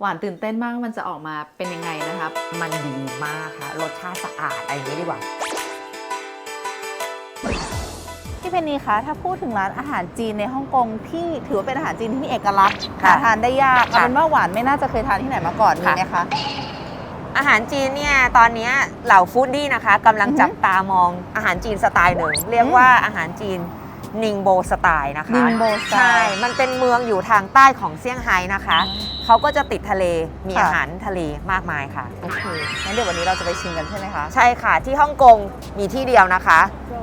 หวานตื่นเต้นมากว่ามันจะออกมาเป็นยังไงนะครับ มันดีมากค่ะ รสชาติสะอาดอะไรอย่างนี้ดีกว่า พี่เพนนีคะถ้าพูดถึงร้านอาหารจีนในฮ่องกงที่ถือว่าเป็นอาหารจีนที่มีเอกลักษณ์ค่ะหาทานได้ยากเอาค่ะเป็นว่าหวานไม่น่าจะเคยทานที่ไหนมาก่อนมีค่ะ ไหมคะ อาหารจีนเนี่ยตอนเนี้ยเหล่าฟู้ดดี้นะคะกำลังอือฮึจับตามองอาหารจีนสไตล์หนึ่ง เรียกว่าอาหารจีน นิงโบสไตล์นะคะ Ningbo สไตล์ใช่ มันเป็นเมืองอยู่ทางใต้ของเซี่ยงไฮ้นะคะ เขาก็จะติดทะเล มีค่ะ อาหารทะเลมากมายค่ะ โอเคงั้นเดี๋ยววันนี้เราจะไปชิมกันใช่ไหมคะ ใช่ค่ะ ที่ฮ่องกงมีที่เดียวนะคะ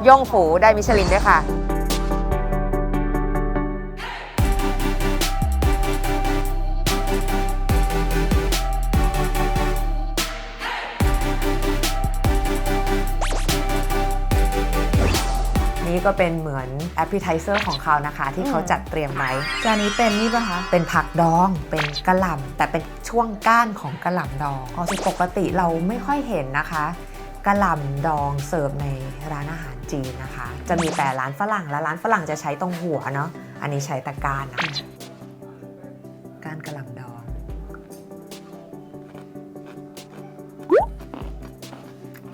ย่งฝูได้มิชลินด้วยค่ะ นี่ก็เป็นเหมือนแอปเปิลไทเซอร์ของเขานะคะ ที่เขาอืมจัดเตรียมไว้ จานนี้เป็นนี่ปะคะ เป็นผักดอง เป็นกระหล่ำแต่เป็นช่วงก้านของกระหล่ำดองอ๋อซึ่งปกติเราไม่ค่อยเห็นนะคะกระหล่ำดองเสิร์ฟในร้านอาหารจีนนะคะ จะมีแต่ร้านฝรั่งและร้านฝรั่งจะใช้ตรงหัวเนาะ อันนี้ใช้แต่ก้านนะคะก้านกระหล่ำดอง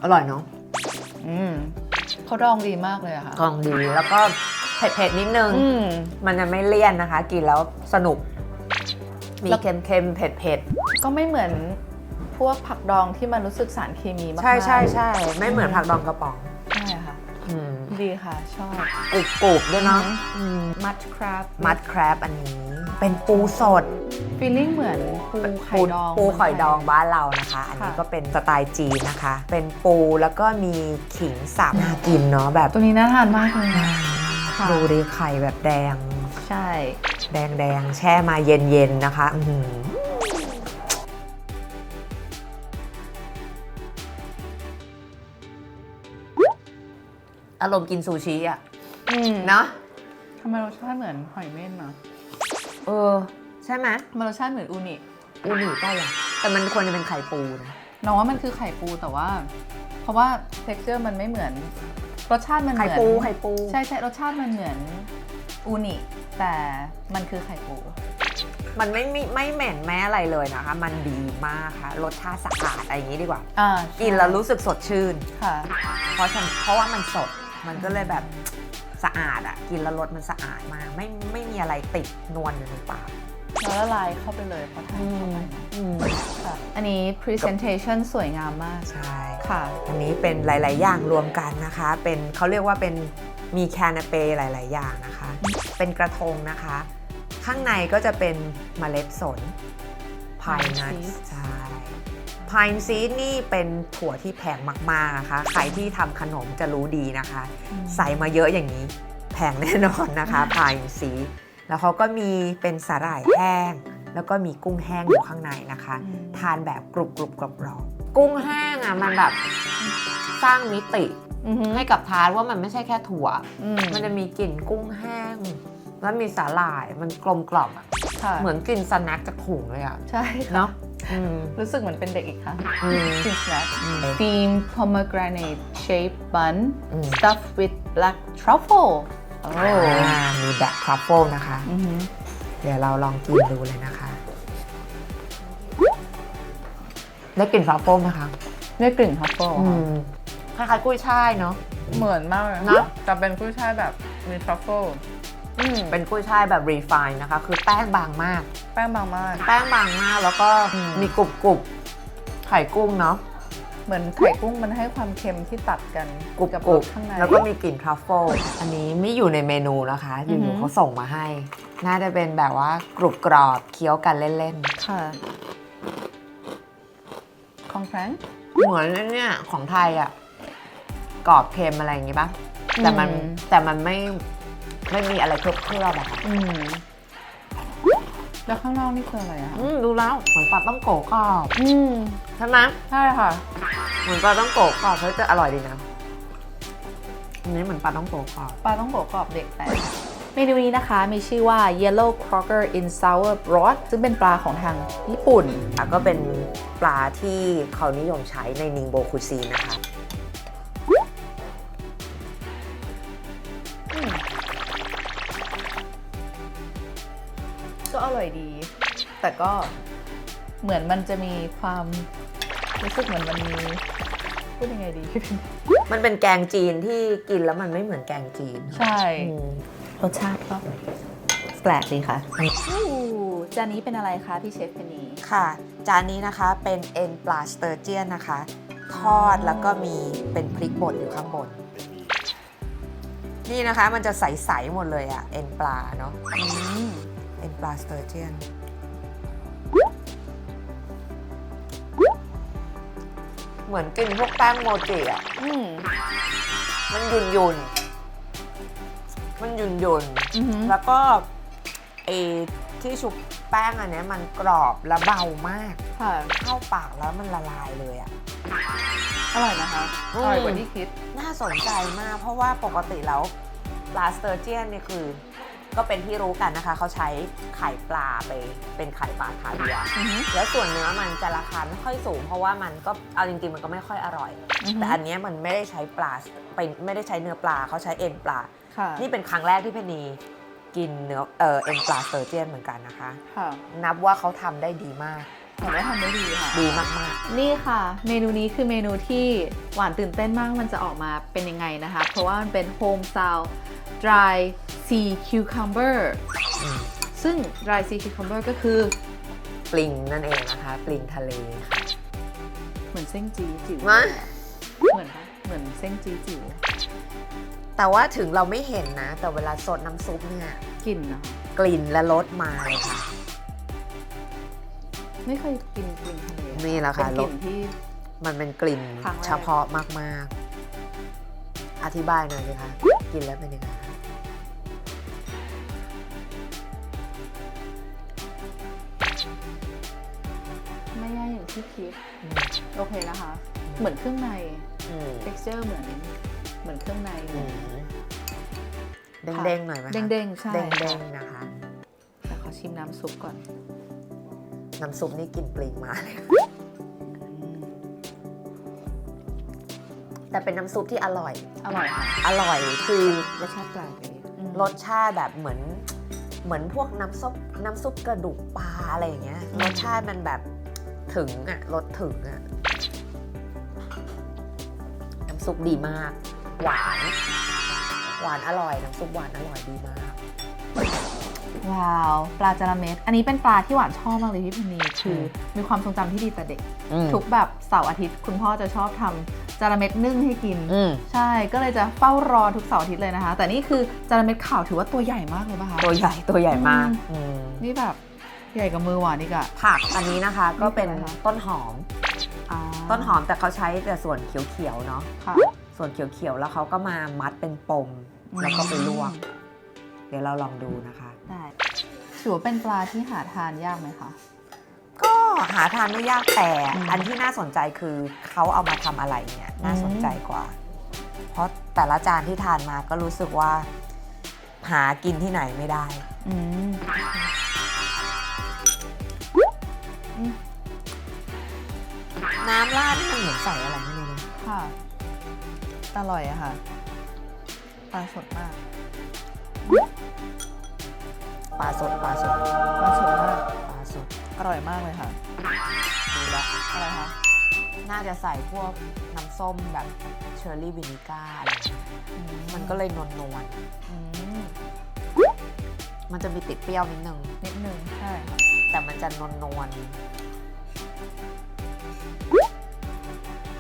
อร่อยเนาะ อืม เขาดองดีมากเลยอะค่ะกองดีแล้วก็เผ็ดๆนิดนึง อืม มันจะไม่เลี่ยนนะคะ กินแล้วสนุก มีแล้ว เค็มๆเผ็ดๆก็ไม่เหมือนพวกผักดองที่มันรู้สึกสารเคมีมากๆใช่ใช่ใช่ไม่เหมือนผักดองกระป๋องใช่ค่ะ อืมดีค่ะ ชอบ กรุบกรุบด้วยเนาะอือมัดคราบมัดแครบอันนี้ เป็นปูสดฟีลลิ่งเหมือนปูไข่ดองปูไข่ดองบ้านเรานะคะ อันนี้ค่ะก็เป็นสไตล์จีนนะคะ เป็นปูแล้วก็มีขิงสับน่ากินเนาะแบบตัวนี้น่าทานมากเลยนะค่ะดูดิไข่แบบแดง ใช่ แดงแดงๆแช่มาเย็นๆนะคะอื้อหืออารมณ์กินซูชิอะอืมเนาะทำไมรสชาติเหมือนหอยเม่นนะ เออ ใช่ไหมทำไมรสชาติเหมือนอูนิอูนิได้อะแต่มันควรจะเป็นไข่ปูนะน้องว่ามันคือไข่ปูแต่ว่า เพราะว่า texture มันไม่เหมือน รสชาติมันเหไข่มือนปูไข่ปู ใช่ใช่รสชาติมันเหมือนอูนิแต่มันคือไข่ปู มันไม่ไม่ไม่เหม็นแม้อะไรเลยนะคะ มันดีมากค่ะ รสชาติสะอาดอะไรอย่างนี้ดีกว่า อ่ากิกินแล้วรู้สึกสดชื่น ค่ะ เพราะฉันเพราะว่ามันสด มันก็เลยแบบ สะอาดอะกินแล้วรสมันสะอาดมากไม่ไม่มีอะไรติดนวลอยู่ในปากแล้วละลายเข้าไปเลยพอทานเข้าไปอืมค่ะอันนี้ presentation สวยงามมากใช่ ค่ะ อันนี้เป็นหลาย ๆ อย่างรวมกันนะคะ เป็นเขาเรียกว่าเป็นมีแคนาเปหลาย ๆ อย่างนะคะ เป็นกระทงนะคะ ข้างในก็จะเป็นเมล็ดสน pine Pine nuts seeds ใช่ pine seed นี่เป็นถั่วที่แพงมากๆนะคะใครที่ทำขนมจะรู้ดีนะคะ ใส่มาเยอะอย่างนี้ แพงแน่นอนนะคะ pine seed แล้วเขาก็มีเป็นสาหร่ายแห้ง แล้วก็มีกุ้งแห้งอยู่ข้างในนะคะอืมทานแบบกรุบกรุบกรอบกรอบกุ้งแห้งอะมันแบบสร้างมิติอือหือให้กับทานว่ามันไม่ใช่แค่ถั่วอืมมันจะมีกลิ่นกุ้งแห้ง แล้วมีสาหร่ายมันกลมกล่อมอะค่ะเหมือนกินสแน็คจากถุงเลยอะใช่ค่ะเนาะอืม รู้สึกเหมือนเป็นเด็กอีกครั้งอืมกินสแน็คอืม steamed pomegranate shaped bun อืม stuffed with black truffle โอ้อ่ามีแบล็คทรัฟเฟิลนะคะอือหือเดี๋ยวเราลองกินดูเลยนะคะได้กลิ่นทรัฟเฟิลไหมคะได้กลิ่นทัฟเฟิลอืมคล้ายๆกุ้ยช่ายเนาะ เหมือนมากเลยเนอะแต่เป็นกุ้ยช่ายแบบมีทรัฟเฟิล อืม เป็นกุ้ยช่ายแบบรีไฟน์นะคะ คือแป้งบางมาก แป้งบางมาก แป้งบางมากแล้วก็อืม มีกรุบกรุบไข่กุ้งเนาะเหมือนไข่กุ้งมันให้ความเค็มที่ตัดกันกรุบกับกรุบรสข้างในแล้วก็มีกลิ่นทรัฟเฟิลอันนี้ไม่อยู่ในเมนูนะคะ ออือหืยู่อ ๆเขาส่งมาให้ น่าจะเป็นแบบว่ากรุบกรอบเคี้ยวกันเล่นค่ะ ของแฟรงค์ ๆ เหมือนไอ้เนี่ยของไทยอะกรอบเค็มอะไรอย่างงี้ปะแต่มันอืม แต่มันไม่ ไม่มีอะไรเคลือบเคลือบๆอะค่ะอืมแล้วข้างนอกนี่คืออะไรอะคะอืมดูแล้วเหมือนปลาต้องโกะกรอบอืมใช่ไหมใช่ค่ะ เหมือนปลาต้องโกะกรอบเฮ้ยจะอร่อยดีนะอันนี้เหมือนปลาต้องโกะกรอบ ปลาต้องโกะกรอบเด็กแต่เมนูนี้นะคะมีชื่อว่า yellow crocker in sour broth ซึ่งเป็นปลาของทางญี่ปุ่น อะก็เป็นปลาที่เขานิยมใช้ในนิงโบคุซีนนะคะ ร่อยดี แต่ก็เหมือนมันจะมีความรู้สึกเหมือนมันมีพูดยังไงดีพี่เพนมันเป็นแกงจีนที่กินแล้วมันไม่เหมือนแกงจีน ใช่อืมรสชาติก็แปลกดีค่ะอู้จานนี้เป็นอะไรคะพี่เชฟเพนนีค่ะ จานนี้นะคะเป็นเอ็นปลาสเตอร์เจียนนะคะ ทอดแล้วก็มีเป็นพริกบดอยู่ข้างบน นี่นะคะมันจะใสๆหมดเลยอะเอ็นปลาเนาะอืม เอ็นปลาสเตอร์เจียน เหมือนกินพวกแป้งโมจิอะอืมมันหยุ่นยุนๆมันหยุ่นยุนๆ อือหือ แล้วก็ไอ้ที่ชุบแป้งอันเนี้ยมันกรอบและเบามาก ค่ะ เข้าปากแล้วมันละลายเลยอะอร่อยนะคะอือมร่อยกว่าที่คิด น่าสนใจมากเพราะว่าปกติแล้วปลาสเตอร์เจียนเนี่ยคือ ก็เป็นที่รู้กันนะคะ เขาใช้ไข่ปลาไปเป็นไข่ปลาคาเวียร์อือหือแล้วส่วนเนื้อมันจะราคาไม่ค่อยสูง เพราะว่ามันก็เอาจริงๆมันก็ไม่ค่อยอร่อย อือหือแต่อันเนี้ยมันไม่ได้ใช้ปลาเป็นไม่ได้ใช้เนื้อปลาเขาใช้เอ็นปลา ค่ะนี่เป็นครั้งแรกที่เพนนีกินเนื้อเออเอ็นปลาสเตอร์เจียนเหมือนกันนะคะ ค่ะ นับว่าเขาทำได้ดีมาก แต่ว่าทำได้ดีค่ะ ดีมากนี่ค่ะ เมนูนี้คือเมนูที่หวานตื่นเต้นมากมันจะออกมาเป็นยังไงนะคะ เพราะว่ามันเป็น home style dry sea cucumber ๆอืมซึ่ง dry sea cucumber ก็คือปลิงนั่นเองนะคะ ปลิงทะเลค่ะ เหมือนเส้นจีจิ๋วมะ เหมือนปะเหมือนเส้นจีจิ๋วแต่ว่าถึงเราไม่เห็นนะ แต่เวลาสดน้ำซุปเนี่ย กลิ่นเนาะกลิ่นและรสมาเลยค่ะ ไม่เคยกินกลิ่นทะเลนี่แหละค่ะเป็นกลิ่นที่ มันเป็นกลิ่นครั้งแรก เฉพาะมาก ๆ อธิบายหน่อยสิคะกินแล้วเป็นยังไงคะไม่ย่ายอย่างที่คิด อืม โอเคนะคะ เหมือนเครื่องใน อืม texture เหมือนเหมือนเครื่องในอืมเด้งๆหน่อยไหมคะเด้งๆใช่เด้งๆนะคะ แต่ขอชิมน้ำซุปก่อน น้ำซุปนี่กลิ่นปลิงมาเลยค่ะแต่เป็นน้ำซุปที่อร่อย อร่อยค่ะอร่อยคือรสชาติแปลกดีอืมรสชาติแบบเหมือน เหมือนพวกน้ำซุปน้ำซุปกระดูกปลาอะไรอย่างเงี้ยอืมรสชาติมันแบบถึงอะรสถึงอะน้ำซุปดีมาก หวาน หวานอร่อย น้ำซุปหวานอร่อยดีมาก ว้าว ปลาจาระเม็ด อันนี้เป็นปลาที่หวานชอบมากเลยพี่เพนนีคือมีความทรงจำที่ดีแต่เด็กทุกแบบเสาร์อาทิตย์ คุณพ่อจะชอบทำจาระเม็ดนึ่งให้กิน อืมใช่ก็เลยจะเฝ้ารอทุกเสาร์อาทิตย์เลยนะคะ แต่นี่คือจาระเม็ดขาวถือว่าตัวใหญ่มากเลยป่ะคะตัวใหญ่ตัวใหญ่มากอืมอืมนี่แบบใหญ่กับมือหวานอีกอะ ผักอันนี้นะคะก็เป็นนี่คืออะไรคะ ต้นหอม อ่าต้นหอมแต่เขาใช้แต่ส่วนเขียวๆเนาะค่ะ ส่วนเขียวๆแล้วเขาก็มามัดเป็นปม แล้วก็ไปลวก เดี๋ยวเราลองดูนะคะ ได้ถือว่าเป็นปลาที่หาทานยากไหมคะ ก็หาทานไม่ยากแต่ อืม อันที่น่าสนใจคือเขาเอามาทำอะไรเนี่ยน่าสนใจกว่า เพราะแต่ละจานที่ทานมาก็รู้สึกว่า หากินที่ไหนไม่ได้ อืมน้ำราดนี่มันเหมือนใส่อะไรไม่รู้นะค่ะอร่อยอะค่ะ ปลาสดมาก ปลาสดปลาสดปลาสดมากปลาสดอร่อยมากเลยค่ะดูแล้วอะไรคะ น่าจะใส่พวกน้ำส้มแบบเชอร์รี่วินิก้าอะไรอย่างเงี้ยอืมันก็เลยนวลนวลอืมๆมันจะมีติดเปรี้ยวนิดนึง นิดนึงใช่ค่ะแต่มันจะนวลนวล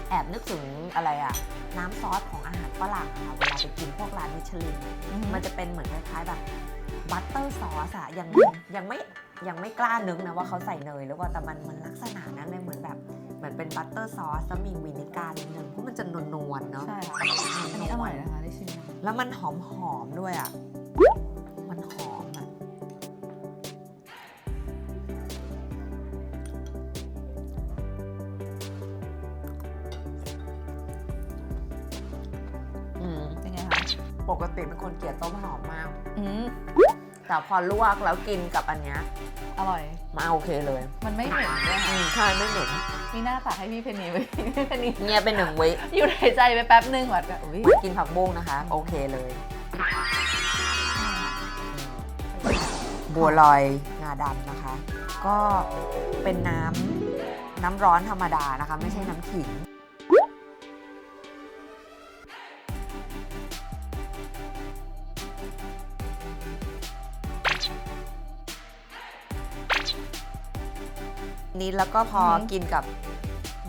แอบนึกถึงอะไรอะน้ำซอสของอาหารฝรั่งอะค่ะเวลาไปกินพวกร้านมิชลินมันจะเป็นเหมือนคล้ายๆแบบ บัตเตอร์ซอสอะยังยังไม่ยังไม่กล้านึกนะว่าเขาใส่เนยหรือว่าแต่มันมันลักษณะนั้นเลยเหมือนแบบเหมือนเป็นบัตเตอร์ซอสแล้วมีวินิก้านิดนึงเพราะมันจะนวลๆเนาะใช่ค่ะอันนี้อร่อยนะคะได้ชิมยังแล้วมันหอมหอมๆด้วยอะมันหอมอะอืมเป็นไงคะปกติเป็นคนเกลียดต้มหอมมาก อืม แต่พอลวกแล้วกินกับอันเนี้ยอร่อย มาโอเคเลยมันไม่เหม็นด้วยอืค่ะมใช่ไม่เหม็นมีหน้าตักให้พี่เพนนีไว้พี่เพนนีเงียบเป็นหนึ่งวิหยุดหายใจไปแป๊บนึงหวัดแบบอุ้ยเหมือนกินผักบุ้งนะคะ โอเคเลยเบัวลอยงาดำนะคะ ก็เป็นน้ำน้ำร้อนธรรมดานะคะ ไม่ใช่น้ำขิง นี้แล้วก็พออือหือ กินกับ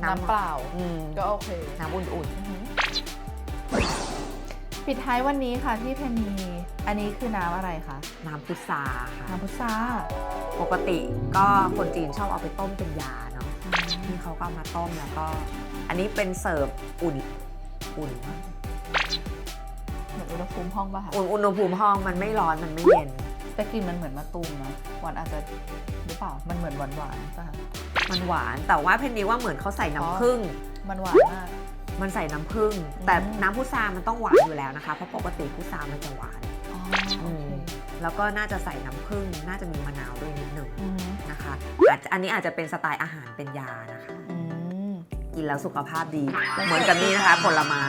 น้ำเปล่า อืมก็โอเค น้ำอุ่นอือหือปิดท้ายวันนี้ค่ะที่เพนนีอันนี้คือน้ำอะไรคะ ๆ น้ำพุทราค่ะน้ำพุทราปกติก็คนจีนชอบเอาไปต้มเป็นยาเนาะที่เขาก็เอามาต้มแล้วก็ อันนี้เป็นเสิร์ฟอุ่นอุ่นมากเหมือนอุณหภูมิห้องป่ะคะอุ่นอุณหภูมิห้องมันไม่ร้อนมันไม่เย็น แต่กลิ่นมันเหมือนมะตูมนะหวานอาจจะหรือเปล่ามันเหมือนหวานหวานๆป่ะคะมันหวานแต่ว่าเพนนีว่าเหมือนเขาใส่น้ำผึ้ง มันหวานมาก มันใส่น้ำผึ้งอืมแต่น้ำพุทรามันต้องหวานอยู่แล้วนะคะ เพราะปกติพุทรามันจะหวาน อ๋อโออืเคมแล้วก็น่าจะใส่น้ำผึ้ง น่าจะมีมะนาวด้วยนิดหนึ่งอืมนะคะอาจจะอันนี้อาจจะเป็นสไตล์อาหารเป็นยานะคะ อืม กินแล้วสุขภาพดีแล้วเหมือนกับนี่นะคะสดชื่นผลไม้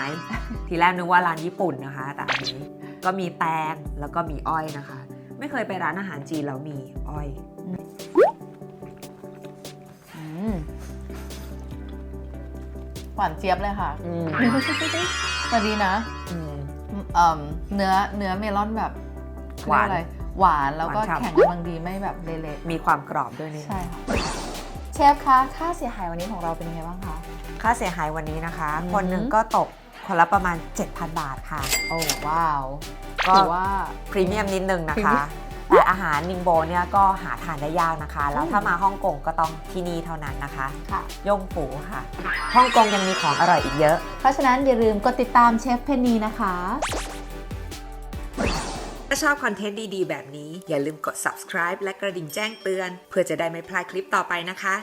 ทีแรกนึกว่าร้านญี่ปุ่นนะคะ แต่อันนี้ก็มีแตงแล้วก็มีอ้อยนะคะ ไม่เคยไปร้านอาหารจีนแล้วมีอ้อยอืมหวานเจี๊ยบเลยค่ะอืมแต่ดีนะอืม เอิ่มเนื้อเนื้อเมลอนแบบหวานเรียกอะไรหวานแล้วก็หวานฉ่ำ แข็งกำลังดีไม่แบบเละมีความกรอบด้วยนี่ ๆใช่ค่ะเชฟคะค่าเสียหายวันนี้ของเราเป็นยังไงบ้างคะ ค่าเสียหายวันนี้นะคะ อืม คนหนึ่งก็ตกคนละประมาณ 7,000 บาทค่ะ โอ้ว้าว ก็ถือว่าพรีเมียมนิดนึงนะพรีเมีคะยมแต่อาหารนิงโบเนี่ยก็หาทานได้ยากนะคะ แล้วอืมถ้ามาฮ่องกงก็ต้องที่นี่เท่านั้นนะคะ ค่ะ ย่งปูค่ะ ฮ่องกงยังมีของอร่อยอีกเยอะ เพราะฉะนั้นอย่าลืมกดติดตามเชฟเพนนีนะคะ ถ้าชอบคอนเทนต์ดีๆ แบบนี้ อย่าลืมกด subscribe และกระดิ่งแจ้งเตือน เพื่อจะได้ไม่พลาดคลิปต่อไปนะคะ